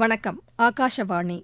வணக்கம் ஆகாஷவாணி.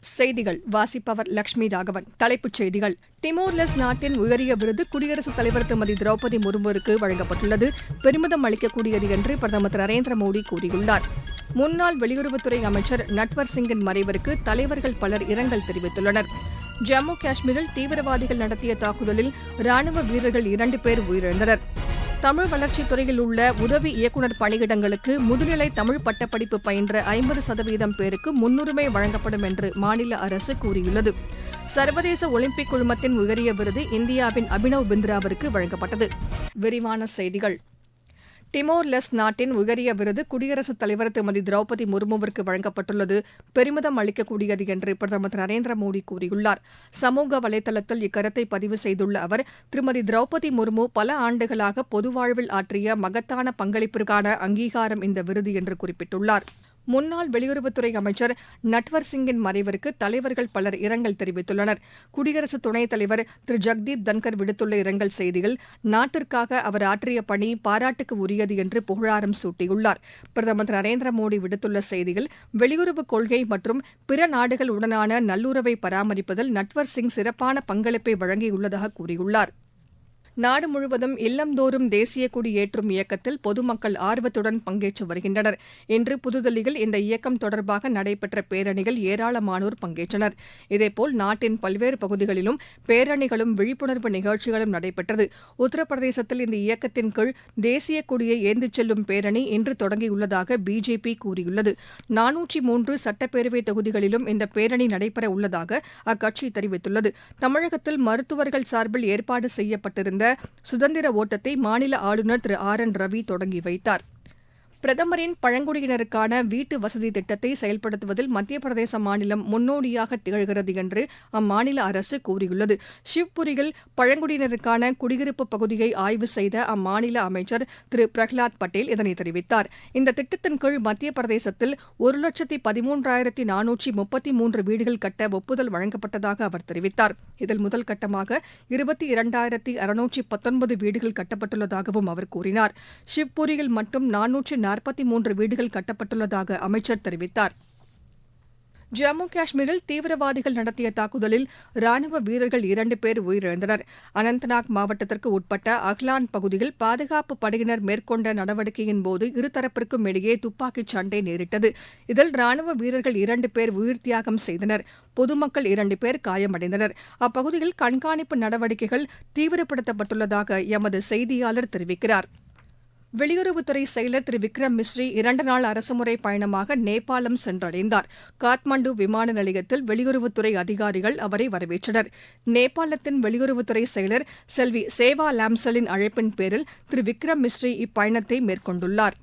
செய்திகள் வாசிப்பவர் லட்சுமி ராகவன். தலைப்புச் செய்திகள் டிமோர்லெஸ் நாட்டின் உயரிய விருது குடியரசுத் தலைவர் திருமதி திரௌபதி முர்முருக்கு வழங்கப்பட்டுள்ளது. பெருமிதம் அளிக்கக்கூடியது என்று பிரதமர் திரு நரேந்திர மோடி கூறியுள்ளார். முன்னாள் வெளியுறவுத்துறை அமைச்சர் நட்வர் சிங்கின் மறைவிற்கு தலைவர்கள் பலர் இரங்கல் தெரிவித்துள்ளனர். ஜம்மு காஷ்மீரில் தீவிரவாதிகள் நடத்திய தாக்குதலில் ராணுவ வீரர்கள் இரண்டு பேர் உயிரிழந்தனர். தமிழ் வளர்ச்சித் துறையில் உள்ள உதவி இயக்குநர் பணியிடங்களுக்கு முதுநிலை தமிழ் பட்டப்படிப்பு பயின்ற ஐம்பது சதவீதம் பேருக்கு முன்னுரிமை வழங்கப்படும் என்று மாநில அரசு கூறியுள்ளது. சர்வதேச ஒலிம்பிக் குழுமத்தின் உயரிய விருது இந்தியாவின் அபினவ் பிந்த்ராவிற்கு வழங்கப்பட்டது. விரிவான செய்திகள். டிமோர் லெஸ் நாட்டின் உயரிய விருது குடியரசுத் தலைவர் திருமதி திரௌபதி முர்முவிற்கு வழங்கப்பட்டுள்ளது. பெருமிதம் அளிக்கக்கூடியது என்று பிரதமர் திரு நரேந்திர மோடி கூறியுள்ளார். சமூக வலைதளத்தில் இக்கருத்தை பதிவு செய்துள்ள அவர் திருமதி திரௌபதி முர்மு பல ஆண்டுகளாக பொதுவாழ்வில் ஆற்றிய மகத்தான பங்களிப்பிற்கான அங்கீகாரம் இந்த விருது என்று குறிப்பிட்டுள்ளார். முன்னாள் வெளியுறவுத்துறை அமைச்சர் நட்வர் சிங்கின் மறைவிற்கு தலைவர்கள் பலர் இரங்கல் தெரிவித்துள்ளனர். குடியரசு துணைத் தலைவர் திரு. ஜெக்தீப் தன்கர் விடுத்துள்ள இரங்கல் செய்தியில் நாட்டிற்காக அவர் ஆற்றிய பணி பாராட்டுக்கு உரியது என்று புகழாரம் சூட்டியுள்ளார். பிரதமர் திரு. நரேந்திர மோடி விடுத்துள்ள செய்தியில் வெளியுறவு கொள்கை மற்றும் பிற நாடுகளுடனான நல்லுறவை பராமரிப்பதில் நட்வர் சிங் சிறப்பான பங்களிப்பை வழங்கியுள்ளதாக கூறியுள்ளார். நாடு முழுவதும் இல்லந்தோறும் தேசிய கொடி ஏற்றும் இயக்கத்தில் பொதுமக்கள் ஆர்வத்துடன் பங்கேற்று வருகின்றனர். இன்று புதுதில்லியில் இந்த இயக்கம் தொடர்பாக நடைபெற்ற பேரணியில் ஏராளமானோர் பங்கேற்றனர். இதேபோல் நாட்டின் பல்வேறு பகுதிகளிலும் பேரணிகளும் விழிப்புணர்வு நிகழ்ச்சிகளும் நடைபெற்றது. உத்தரப்பிரதேசத்தில் இந்த இயக்கத்தின் கீழ் தேசிய கொடியை ஏந்திச் செல்லும் பேரணி இன்று தொடங்கியுள்ளதாக பிஜேபி கூறியுள்ளது. நானூற்றி மூன்று சட்டப்பேரவை தொகுதிகளிலும் இந்த பேரணி நடைபெற உள்ளதாக அக்கட்சி தெரிவித்துள்ளது. தமிழகத்தில் மருத்துவர்கள் சார்பில் ஏற்பாடு செய்யப்பட்டிருந்த சுதந்திர ஓட்டத்தை மாநில ஆளுநர் திரு ஆர் என் ரவி தொடங்கி வைத்தார். பிரதமரின் பழங்குடியினருக்கான வீட்டு வசதி திட்டத்தை செயல்படுத்துவதில் மத்திய பிரதேச மாநிலம் முன்னோடியாக திகழ்கிறது என்று அம்மாநில அரசு கூறியுள்ளது. ஷிவ்புரியில் பழங்குடியினருக்கான குடியிருப்பு பகுதியை ஆய்வு செய்த அம்மாநில அமைச்சர் திரு பிரஹ்லாத் பட்டேல் இதனை தெரிவித்தார். இந்த திட்டத்தின் கீழ் மத்திய பிரதேசத்தில் ஒரு லட்சத்தி பதிமூன்றாயிரத்தி நானூற்றி முப்பத்தி மூன்று வீடுகள் கட்ட ஒப்புதல் வழங்கப்பட்டதாக அவர் தெரிவித்தார். இதில் முதல் கட்டமாக இருபத்தி இரண்டாயிரத்தி அறுநூற்றி பத்தொன்பது வீடுகள் கட்டப்பட்டுள்ளதாகவும் அவர் கூறினார். ஷிவ்புரியில் மட்டும் நானூற்று நாற்பத்தி மூன்று வீடுகள் கட்டப்பட்டுள்ளதாக அமைச்சர் தெரிவித்தார். ஜம்மு காஷ்மீரில் தீவிரவாதிகள் நடத்திய தாக்குதலில் ராணுவ வீரர்கள் இரண்டு பேர் உயிரிழந்தனர். அனந்த்நாக் மாவட்டத்திற்கு உட்பட்ட அஹ்லான் பகுதியில் பாதுகாப்பு படையினர் மேற்கொண்ட நடவடிக்கையின் போது இருதரப்பிற்கும் இடையே துப்பாக்கிச் சண்டை நேரிட்டது. இதில் ராணுவ வீரர்கள் இரண்டு பேர் உயிர் தியாகம் செய்தனர். பொதுமக்கள் இரண்டு பேர் காயமடைந்தனர். அப்பகுதியில் கண்காணிப்பு நடவடிக்கைகள் தீவிரப்படுத்தப்பட்டுள்ளதாக எமது செய்தியாளர் தெரிவிக்கிறார். வெளியுறவுத்துறை செயலர் திரு விக்ரம் மிஸ்ரி இரண்டு நாள் அரசுமுறை பயணமாக நேபாளம் சென்றடைந்தார். காத்மாண்டு விமான நிலையத்தில் வெளியுறவுத்துறை அதிகாரிகள் அவரை வரவேற்றனர். நேபாளத்தின் வெளியுறவுத்துறை செயலர் செல்வி சேவா லாம்சலின் அழைப்பின் பேரில் திரு விக்ரம் மிஸ்ரி இப்பயணத்தை மேற்கொண்டுள்ளார்.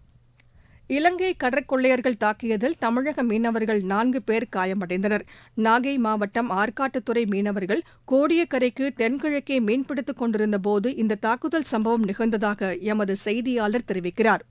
இலங்கை கடற்கொள்ளையர்கள் தாக்கியதில் தமிழக மீனவர்கள் நான்கு பேர் காயமடைந்தனர். நாகை மாவட்டம் ஆற்காட்டுத்துறை மீனவர்கள் கோடியக்கரைக்கு தென்கிழக்கே மீன்பிடித்துக் கொண்டிருந்தபோது இந்த தாக்குதல் சம்பவம் நிகழ்ந்ததாக எமது செய்தியாளர் தெரிவிக்கிறார்.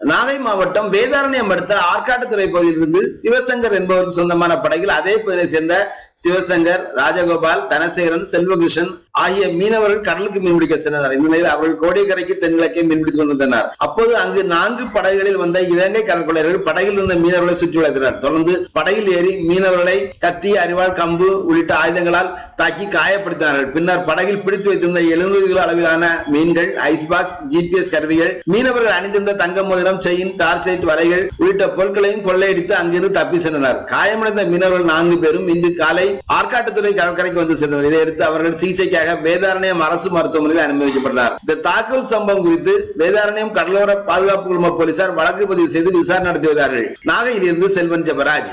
நாகை மாவட்டம் வேதாரண்யம் அடுத்த ஆற்காட்டுத்துறை பகுதியிலிருந்து சிவசங்கர் என்பவருக்கு சொந்தமான படகில் அதே பகுதியை சேர்ந்த சிவசங்கர் ராஜகோபால் தனசேகரன் செல்வகிருஷ்ணன் ஆகிய மீனவர்கள் கடலுக்கு மீன்பிடிக்க சென்றனர். இந்த நிலையில் அவர்கள் கோடிக்கரைக்கு தென்கிழக்கே மீன்பிடித்துக் கொண்டிருந்தனர். அப்போது அங்கு நான்கு படகுகளில் வந்த இலங்கை கடற்கொள்ளையர்கள் படகில் இருந்த மீனவர்களை சுற்றி வளைத்தனர் தொடர்ந்து படகில் ஏறி மீனவர்களை கத்தி அறிவாள் கம்பு உள்ளிட்ட ஆயுதங்களால் தாக்கி காயப்படுத்தினார்கள். பின்னர் படகில் பிடித்து வைத்திருந்த எழுநூறு கிலோ அளவிலான மீன்கள் ஐஸ் பாக்ஸ் ஜிபிஎஸ் கருவிகள் மீனவர்கள் அணிந்திருந்த தங்க முதல் மோதிரம் செயின் டார்ச்சைட் வலைகள் உள்ளிட்ட பொருட்களையும் கொள்ளையடித்து அங்கிருந்து தப்பி சென்றனர். காயமடைந்த மீனவர்கள் நான்கு பேரும் இன்று காலை ஆற்காட்டுத்துறை கடற்கரைக்கு வந்து சென்றனர். இதையடுத்து அவர்கள் சிகிச்சைக்காக வேதாரண்யம் அரசு மருத்துவமனையில் அனுமதிக்கப்பட்டனர். இந்த தாக்குதல் சம்பவம் குறித்து வேதாரண்யம் கடலோர பாதுகாப்பு குழும போலீசார் வழக்கு பதிவு செய்து விசாரணை நடத்தி வருகிறார்கள். நாகையிலிருந்து செல்வன் ஜெபராஜ்.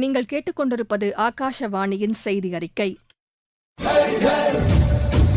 நீங்கள் கேட்டுக்கொண்டிருப்பது ஆகாஷவாணியின் செய்தி அறிக்கை.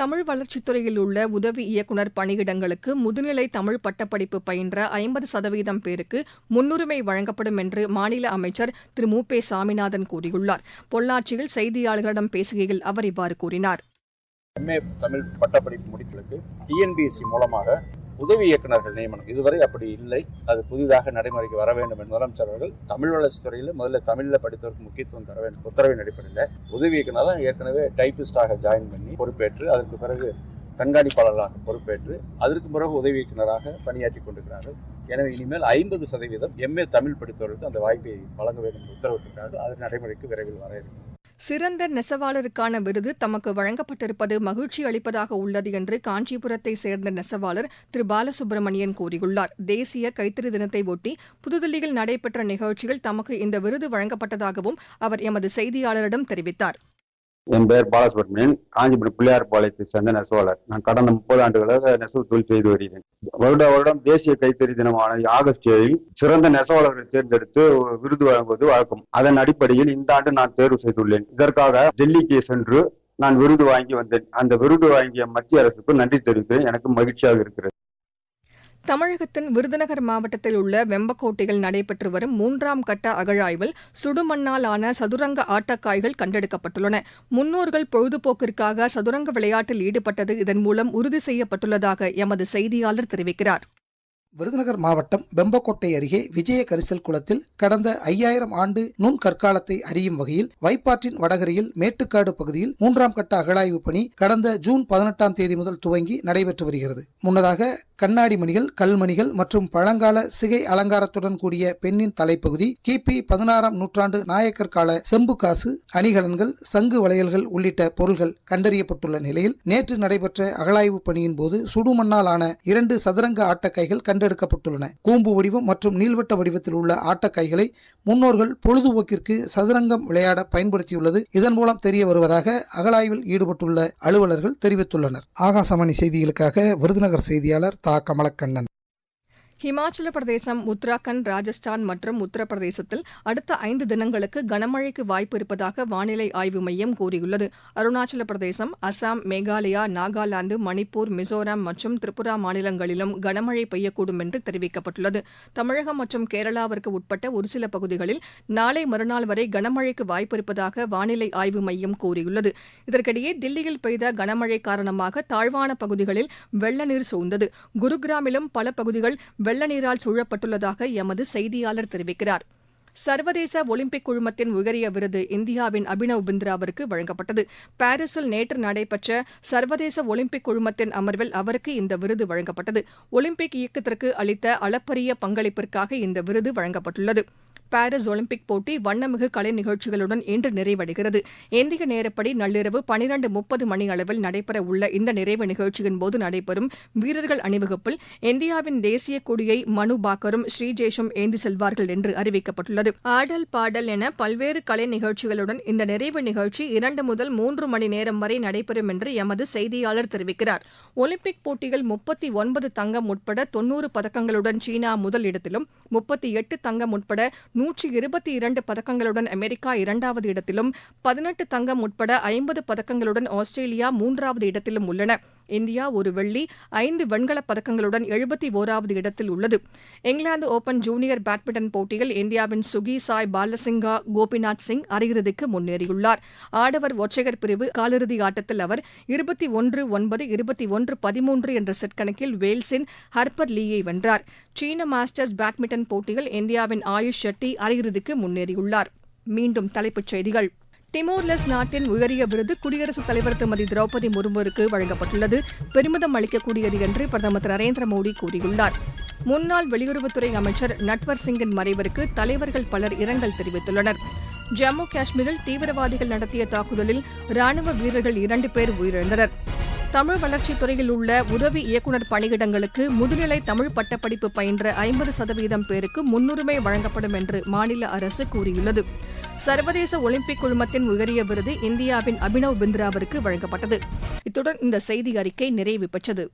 தமிழ் வளர்ச்சித்துறையில் உள்ள உதவி இயக்குநர் பணியிடங்களுக்கு முதுநிலை தமிழ் பட்டப்படிப்பு பயின்ற ஐம்பது சதவீதம் பேருக்கு முன்னுரிமை வழங்கப்படும் என்று மாநில அமைச்சர் திரு மு பே சாமிநாதன் கூறியுள்ளார். பொள்ளாச்சியில் செய்தியாளர்களிடம் பேசுகையில் அவர் இவ்வாறு கூறினார். எம்ஏ தமிழ் பட்டப்படிப்பு முடித்தலுக்கு டிஎன்பிஎஸ்சி மூலமாக உதவி இயக்குநர்கள் நியமனம். இதுவரை அப்படி இல்லை. அது புதிதாக நடைமுறைக்கு வர வேண்டும் என்று முதலமைச்சர் அவர்கள் தமிழ் வளர்ச்சி துறையில் முதல்ல தமிழில் படித்தவருக்கு முக்கியத்துவம் தர வேண்டும். உத்தரவின் அடிப்படையில் உதவி இயக்குநராக ஏற்கனவே டைப்பிஸ்டாக ஜாயின் பண்ணி பொறுப்பேற்று அதற்கு பிறகு கண்காணிப்பாளராக பொறுப்பேற்று அதற்கு பிறகு உதவி இயக்குநராக பணியாற்றி கொண்டிருக்கிறார்கள். எனவே இனிமேல் ஐம்பது சதவீதம் எம்ஏ தமிழ் படித்தவர்களுக்கு அந்த வாய்ப்பை வழங்க வேண்டும் என்று உத்தரவிட்டிருக்கிறார்கள். அது நடைமுறைக்கு விரைவில் வர இருக்கிறது சிறந்த நெசவாளருக்கான விருது தமக்கு வழங்கப்பட்டிருப்பது மகிழ்ச்சி அளிப்பதாக உள்ளது என்று காஞ்சிபுரத்தை சேர்ந்த நெசவாளர் திரு. பாலசுப்ரமணியன் கூறியுள்ளார். தேசிய கைத்தறி தினத்தை ஒட்டி புதுதில்லியில் நடைபெற்ற நிகழ்ச்சியில் தமக்கு இந்த விருது வழங்கப்பட்டதாகவும் அவர் எமது செய்தியாளரிடம் தெரிவித்தார். என் பெயர் பாலசுப்ரமணியன். காஞ்சிபுரம் பிள்ளையார் பாளையத்தை சேர்ந்த நெசவாளர். நான் கடந்த முப்பது ஆண்டுகளாக நெசவு தொழில் செய்து வருகிறேன். வருட வருடம் தேசிய கைத்தறி தினமான ஆகஸ்ட் ஏழில் சிறந்த நெசவாளர்களை தேர்ந்தெடுத்து விருது வழங்குவது வழக்கம். அதன் அடிப்படையில் இந்த ஆண்டு நான் தேர்வு செய்துள்ளேன். இதற்காக டெல்லிக்கு சென்று நான் விருது வாங்கி வந்தேன். அந்த விருது வாங்கிய மத்திய அரசுக்கு நன்றி தெரிவிக்கிறேன். எனக்கு மகிழ்ச்சியாக இருக்கிறது. தமிழகத்தின் விருதுநகர் மாவட்டத்தில் உள்ள வெம்பக்கோட்டையில் நடைபெற்று வரும் மூன்றாம் கட்ட அகழாய்வில் சுடுமண்ணால் ஆன சதுரங்க ஆட்டக்காய்கள் கண்டெடுக்கப்பட்டுள்ளன. முன்னோர்கள் பொழுதுபோக்கிற்காக சதுரங்க விளையாட்டில் ஈடுபட்டது இதன் மூலம் உறுதி செய்யப்பட்டுள்ளதாக எமது செய்தியாளர் தெரிவிக்கிறார். விருதுநகர் மாவட்டம் பெம்பக்கோட்டை அருகே விஜய கரிசல் குளத்தில் கடந்த ஐயாயிரம் ஆண்டு நுண் கற்காலத்தை அறியும் வகையில் வைப்பாற்றின் வடகரையில் மேட்டுக்காடு பகுதியில் மூன்றாம் கட்ட அகழாய்வு பணி கடந்த ஜூன் பதினெட்டாம் தேதி முதல் துவங்கி நடைபெற்று வருகிறது. முன்னதாக கண்ணாடி மணிகள் கல்மணிகள் மற்றும் பழங்கால சிகை அலங்காரத்துடன் கூடிய பெண்ணின் தலைப்பகுதி கிபி பதினாறாம் நூற்றாண்டு நாயக்கர் கால செம்பு காசு அணிகலன்கள் சங்கு வளையல்கள் உள்ளிட்ட பொருள்கள் கண்டறியப்பட்டுள்ள நிலையில் நேற்று நடைபெற்ற அகழாய்வு பணியின் போது சுடுமண்ணால் ஆன இரண்டு சதுரங்க ஆட்டக்கைகள் தேர்ந்தெடுக்கப்பட்டுள்ளன கூம்பு வடிவம் மற்றும் நீள்வட்ட வடிவத்தில் உள்ள ஆட்டக்கைகளை முன்னோர்கள் பொழுதுபோக்கிற்கு சதுரங்கம் விளையாட பயன்படுத்தியுள்ளது. இதன் மூலம் தெரிய வருவதாக அகலாய்வில் ஈடுபட்டுள்ள அலுவலர்கள் தெரிவித்துள்ளனர். ஆகாசவாணி செய்திகளுக்காக விருதுநகர் செய்தியாளர் தா. கமலக்கண்ணன். ஹிமாச்சல பிரதேசம் உத்தராகண்ட் ராஜஸ்தான் மற்றும் உத்தரப்பிரதேசத்தில் அடுத்த ஐந்து தினங்களுக்கு கனமழைக்கு வாய்ப்பு இருப்பதாக வானிலை ஆய்வு மையம் கூறியுள்ளது. அருணாச்சல பிரதேசம் அசாம் மேகாலயா நாகாலாந்து மணிப்பூர் மிசோராம் மற்றும் திரிபுரா மாநிலங்களிலும் கனமழை பெய்யக்கூடும் என்று தெரிவிக்கப்பட்டுள்ளது. தமிழகம் மற்றும் கேரளாவிற்கு உட்பட்ட ஒரு சில பகுதிகளில் நாளை மறுநாள் வரை கனமழைக்கு வாய்ப்பு இருப்பதாக வானிலை ஆய்வு மையம் கூறியுள்ளது. இதற்கிடையே தில்லியில் பெய்த கனமழை காரணமாக தாழ்வான பகுதிகளில் வெள்ள நீர் சூழ்ந்தது. குருகிராமிலும் பல பகுதிகள் வெள்ள நீரால் சூழப்பட்டுள்ளதாக எமது செய்தியாளர் தெரிவிக்கிறார். சர்வதேச ஒலிம்பிக் குழுமத்தின் உயரிய விருது இந்தியாவின் அபினவ் பிந்த்ராவிற்கு வழங்கப்பட்டது. பாரிஸில் நேற்று நடைபெற்ற சர்வதேச ஒலிம்பிக் குழுமத்தின் அமர்வில் அவருக்கு இந்த விருது வழங்கப்பட்டது. ஒலிம்பிக் இயக்கத்திற்கு அளித்த அளப்பரிய பங்களிப்பிற்காக இந்த விருது வழங்கப்பட்டுள்ளது. பாரீஸ் ஒலிம்பிக் போட்டி வண்ணமிகு கலை நிகழ்ச்சிகளுடன் இன்று நிறைவடைகிறது. இந்திய நேரப்படி நள்ளிரவு பனிரண்டு முப்பது மணி அளவில் நடைபெற உள்ள இந்த நிறைவு நிகழ்ச்சியின் போது நடைபெறும் வீரர்கள் அணிவகுப்பில் இந்தியாவின் தேசிய கொடியை மனு பாக்கரும் ஸ்ரீஜேஷும் ஏந்தி செல்வார்கள் என்று அறிவிக்கப்பட்டுள்ளது. ஆடல் பாடல் என பல்வேறு கலை நிகழ்ச்சிகளுடன் இந்த நிறைவு நிகழ்ச்சி இரண்டு முதல் மூன்று மணி நேரம் வரை நடைபெறும் என்று எமது செய்தியாளர் தெரிவிக்கிறார். ஒலிம்பிக் போட்டியில் முப்பத்தி ஒன்பது தங்கம் உட்பட தொன்னூறு பதக்கங்களுடன் சீனா முதல் இடத்திலும் முப்பத்தி எட்டு தங்கம் உட்பட நூற்றி இருபத்தி இரண்டு பதக்கங்களுடன் அமெரிக்கா இரண்டாவது இடத்திலும் பதினெட்டு தங்கம் உட்பட ஐம்பது பதக்கங்களுடன் ஆஸ்திரேலியா மூன்றாவது இடத்திலும் உள்ளன. இந்தியா ஒரு வெள்ளி ஐந்து வெண்கலப் பதக்கங்களுடன் எழுபத்தி ஓராவது இடத்தில் உள்ளது. இங்கிலாந்து ஓபன் ஜூனியர் பேட்மிண்டன் போட்டியில் இந்தியாவின் சுகி சாய் பாலசிங்கா கோபிநாத் சிங் அரையிறுதிக்கு முன்னேறியுள்ளார். ஆடவர் ஒற்றையர் பிரிவு காலிறுதி ஆட்டத்தில் அவர் இருபத்தி ஒன்று ஒன்பது இருபத்தி ஒன்று பதிமூன்று என்ற செட் கணக்கில் வேல்ஸின் ஹர்பர் லீயை வென்றார். சீன மாஸ்டர்ஸ் பேட்மிண்டன் போட்டியில் இந்தியாவின் ஆயுஷ் ஷெட்டி அரையிறுதிக்கு முன்னேறியுள்ளார். மீண்டும் தலைப்புச் செய்திகள். டிமோர்லெஸ் நாட்டின் உயரிய விருது குடியரசுத் தலைவர் திருமதி திரௌபதி முர்முருக்கு வழங்கப்பட்டுள்ளது. பெருமிதம் அளிக்கக்கூடியது என்று பிரதமர் திரு நரேந்திர மோடி கூறியுள்ளார். முன்னாள் வெளியுறவுத்துறை அமைச்சர் நட்வர் சிங்கின் மறைவிற்கு தலைவர்கள் பலர் இரங்கல் தெரிவித்துள்ளனர். ஜம்மு காஷ்மீரில் தீவிரவாதிகள் நடத்திய தாக்குதலில் ராணுவ வீரர்கள் இரண்டு பேர் உயிரிழந்தனர். தமிழ் வளர்ச்சித் துறையில் உள்ள உதவி இயக்குநர் பணியிடங்களுக்கு முதுநிலை தமிழ் பட்டப்படிப்பு பயின்ற ஐம்பது சதவீதம் பேருக்கு முன்னுரிமை வழங்கப்படும் என்று மாநில அரசு கூறியுள்ளது. சர்வதேச ஒலிம்பிக் குழுமத்தின் உயரிய விருது இந்தியாவின் அபினவ் பிந்த்ராவிற்கு வழங்கப்பட்டது. இத்துடன் இந்த செய்தி அறிக்கை நிறைவு பெற்றது.